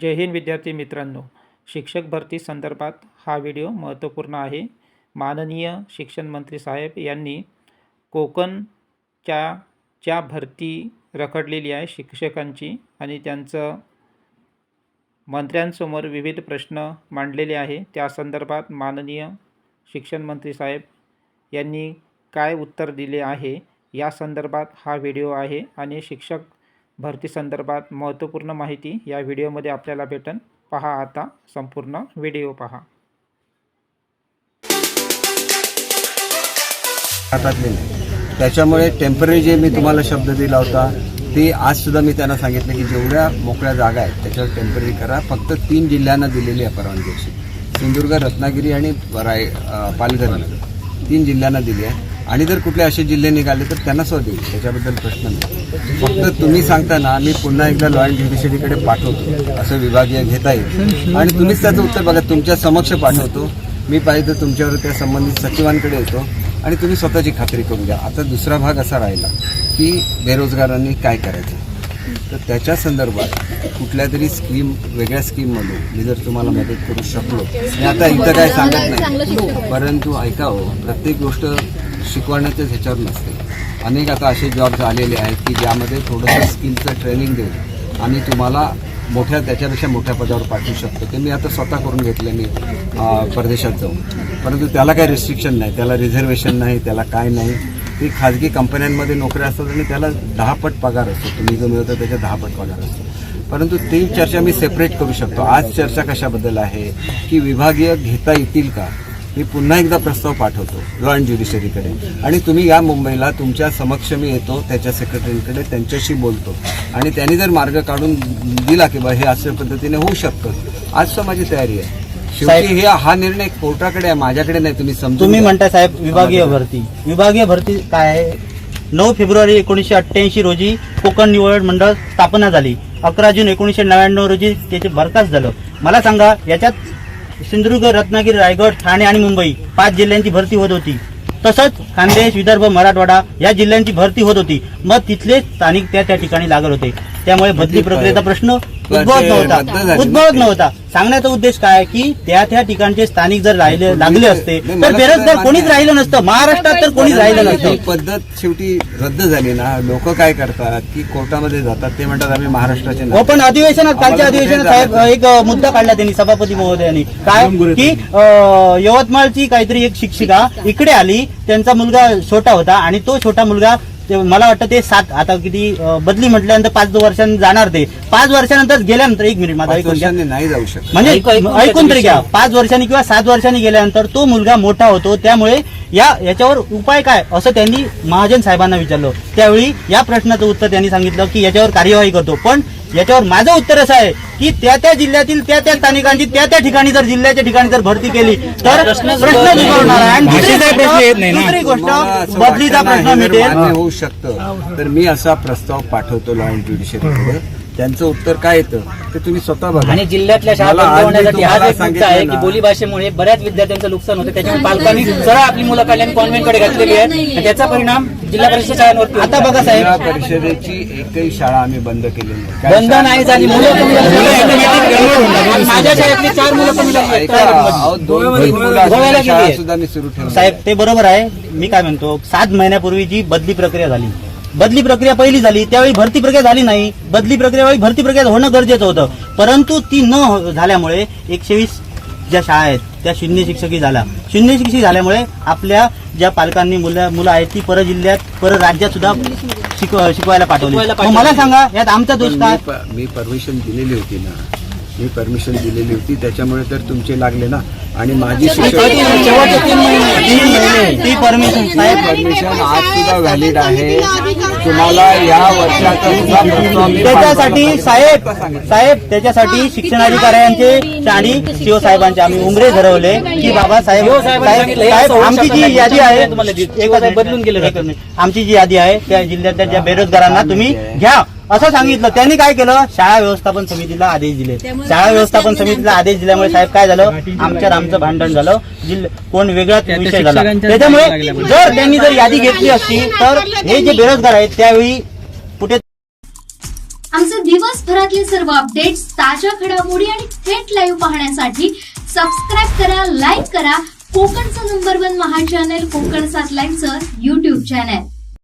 जय हिंद विद्यार्थी मित्रांनो. शिक्षक भरती संदर्भात हा व्हिडिओ महत्त्वपूर्ण आहे. माननीय शिक्षण मंत्री साहेब यांनी कोकणच्या च्या भरती रखडलेली आहे शिक्षकांची आणि त्यांचं मंत्र्यांसमोर विविध प्रश्न मांडलेले आहे. त्या संदर्भात माननीय शिक्षण मंत्री साहेब यांनी काय उत्तर दिले आहे? या संदर्भात हा व्हिडिओ आहे आणि शिक्षक भरती संदर्भात महत्त्वपूर्ण माहिती या व्हिडिओमध्ये आपल्याला भेटन. पहा आता संपूर्ण व्हिडिओ पहा. त्याच्यामुळे टेंपररी जे मी तुम्हाला शब्द दिला होता ते आजसुद्धा मी त्यांना सांगितलं की जेवढ्या मोकळ्या जागा आहेत त्याच्यावर टेंपररी करा. फक्त तीन जिल्ह्यांना दिलेली आहे परवानगी अशी. सिंधुदुर्ग रत्नागिरी आणि राय पालघर तीन जिल्ह्यांना दिली आहे. आणि जर कुठले असे जिल्हे निघाले तर त्यांना सुद्धा देईल त्याच्याबद्दल प्रश्न नाही. फक्त तुम्ही सांगताना मी पुन्हा एकदा लॉ अँड ज्युडिशरीकडे पाठवतो. असं विभागीय घेता येईल. आणि तुम्हीच त्याचं उत्तर बघा. तुमच्या समक्ष पाठवतो. मी पाहिजे तर तुमच्यावर त्या संबंधित सचिवांकडे येतो. आणि तुम्ही स्वतःची खात्री करून घ्या. आता दुसरा भाग असा राहिला की बेरोजगारांनी काय करायचं? तर त्याच्या संदर्भात कुठल्या तरी स्कीम वेगळ्या स्कीममधून मी जर तुम्हाला मदत करू शकलो. मी आता इथं काय सांगत नाही. परंतु ऐकावं हो, प्रत्येक गोष्ट शिकवण्याच्याच ह्याच्यावर नसते. अनेक आता असे जॉब्स आलेले आहेत की ज्यामध्ये थोडंसं स्किलचं ट्रेनिंग देऊन आम्ही तुम्हाला मोठ्या त्याच्यापेक्षा मोठ्या पदावर पाठवू शकतो. ते मी आता स्वतः करून घेतलं मी परदेशात जाऊन. परंतु त्याला काही रिस्ट्रिक्शन नाही. त्याला रिझर्वेशन नाही त्याला काय नाही. ती खाजगी कंपन्यांमध्ये नोकऱ्या असतात आणि त्याला दहा पट पगार असतो. तुम्ही जो मिळवता त्याच्या दहा पट पगार असतो. परंतु ती चर्चा मी सेपरेट करू शकतो. आज चर्चा कशाबद्दल आहे? की विभागीय घेता येतील का? मी पुन्हा एकदा प्रस्ताव पाठवतो लॉ अँड ज्युडिशरीकडे आणि तुम्ही या मुंबईला तुमच्या समक्ष मी येतो त्याच्या सेक्रेटरीकडे त्यांच्याशी बोलतो. आणि त्यांनी जर मार्ग काढून दिला की बा हे अशा पद्धतीने होऊ शकतं. आज तर माझी तयारी आहे. शेवटी हे हा निर्णय कोर्टाकडे आहे माझ्याकडे नाही तुम्ही समजून तुम्ही घ्या. म्हणताय साहेब विभागीय भरती. विभागीय भरती काय आहे? नऊ फेब्रुवारी एकोणीसशे अठ्ठ्याऐंशी रोजी कोकण निवड मंडळ स्थापना झाली. अकरा जून एकोणीसशे नव्याण्णव रोजी त्याचे बरखास्त झालं. मला सांगा याच्यात सिंधुदुर्ग रत्नागिरी रायगड ठाणे आणि मुंबई पाच जिल्ह्यांची भरती होत होती. तसंच खानदेश विदर्भ मराठवाडा या जिल्ह्यांची भरती होत होती. मग तिथले स्थानिक त्या त्या ठिकाणी लागत होते. त्यामुळे बदली प्रक्रियेचा प्रश्न उद्भवत नव्हता. उद्भवत नव्हता. सांगण्याचा उद्देश काय? की त्या त्या ठिकाणचे स्थानिक जर राहिले लागले असते तर बेरोजगार कोणीच राहिलं नसतं. महाराष्ट्रात तर कोणीच राहिलं नसतं. पद्धत शेवटी रद्द झाली ना. लोक काय करतात? की कोर्टामध्ये जातात. ते म्हणतात आम्ही महाराष्ट्राचे हो. पण अधिवेशनात कालच्या अधिवेशनात साहेब? एक मुद्दा काढला त्यांनी सभापती महोदयांनी. काय? की यवतमाळची काहीतरी एक शिक्षिका इकडे आली. त्यांचा मुलगा छोटा होता आणि तो छोटा मुलगा ते मला वाटतं ते सात आता किती अ, बदली म्हटल्यानंतर पाच वर्षांनी जाणार ते. पाच वर्षानंतर गेल्यानंतर एक मिनिट माझा पाच ऐकून घ्या. वर्षांनी नाही जाऊ शकत. म्हणजे ऐकू- ऐकून घ्या ऐकून तरी तुम्ही. घ्या. पाच वर्षांनी किंवा सात वर्षांनी गेल्यानंतर तो मुलगा मोठा होतो. त्यामुळे या याच्यावर उपाय काय? असं त्यांनी महाजन साहेबांना विचारलं. त्यावेळी या प्रश्नाचं उत्तर त्यांनी सांगितलं की याच्यावर कार्यवाही करतो. पण याच्यावर माझं उत्तर असं आहे की त्या त्या जिल्ह्यातील त्या त्या स्थानिकांची त्या त्या ठिकाणी जर जिल्ह्याच्या ठिकाणी जर भरती केली तर प्रश्न आहे. आणि दुसरी गोष्ट- दुसरी बदलीचा प्रश्न मिटेल मान्य होऊ शकतं. तर मी असा प्रस्ताव पाठवतो लॉ अँड त्यांचं उत्तर काय येतं ते तुम्ही स्वतः बघा. आणि जिल्ह्यातल्या शाळा मला बंद आज मी होण्यासाठी हा तुम्हाला एक मुद्दा आहे सांगितलं की ना, बोली भाषेमुळे बऱ्याच विद्यार्थ्यांचं नुकसान होतं त्याच्यामुळे पालकांनी सरळ आपली मुलं काढली आणि कॉन्व्हेंटकडे घातलेली आहे आणि त्याचा परिणाम जिल्हा परिषद शाळांवरती आता होतो. बघा जिल्हा साहेब परिषदेची एकही शाळा आम्ही बंद नाही. काय बंद नाही झाली. मुलं कमी झाली. आणि माझ्या शाळेतली चार मुलं कमी झाली. आहेत. ऐका, अहो, दोन तीन मुलं गोव्याला असलेल्या गेली शाळा आहेत. सुद्धा मी सुरू ठेवली. साहेब ते बरोबर आहे. मी काय म्हणतो सात महिन्यापूर्वी जी बदली प्रक्रिया झाली. बदली प्रक्रिया पहिली झाली त्यावेळी भरती प्रक्रिया झाली नाही. बदली प्रक्रिया वेळी भरती प्रक्रिया होणं गरजेचं होतं. परंतु ती न झाल्यामुळे एकशे वीस ज्या शाळा आहेत त्या शून्य शिक्षकी झाल्या. शून्य शिक्षक झाल्यामुळे आपल्या ज्या पालकांनी मुलं मुलं आहेत ती पर जिल्ह्यात पर राज्यात सुद्धा शिकव शिकवायला पाठवली. शिकवायला मग मला सांगा यात आमचा दोष काय मी परमिशन दिलेली होती ना. मी परमिशन दिलेली होती. त्याच्यामुळे तर तुमचे लागले ना. आणि माझी शिक्षक ती परमिशन साहेब परमिशन आज सुद्धा व्हॅलिड आहे. तुम्हाला या वर्षाचा त्याच्यासाठी. साहेब साहेब त्याच्यासाठी शिक्षणाधिकाऱ्यांचे आणि शिव साहेबांचे आम्ही उमरे ठरवले की बाबा साहेब साहेब आमची जी यादी आहे बदलून गेले. आमची जी यादी आहे त्या जिल्ह्यातल्या ज्या बेरोजगारांना तुम्ही घ्या असं सांगितलं. त्यांनी काय केलं? शाळा व्यवस्थापन समितीला आदेश दिले. शाळा व्यवस्थापन समितीला आदेश दिल्यामुळे साहेब काय झालं? आमच्यात आमचं भांडण झालं. जिल्ह- कोण वेगळाच विषय झाला. त्याच्यामुळे जर त्यांनी जर यादी घेतली असती तर हे जे बेरोजगार आहेत त्यावेळी कुठे आमचे दिवसभरातले सर्व अपडेट्स ताज्या घडामोडी आणि थेट लाईव्ह पाहण्यासाठी सबस्क्राईब करा लाईक करा. कोकणचं number one Maha channel Kokan सात लाईव्हचं युट्यूब चॅनल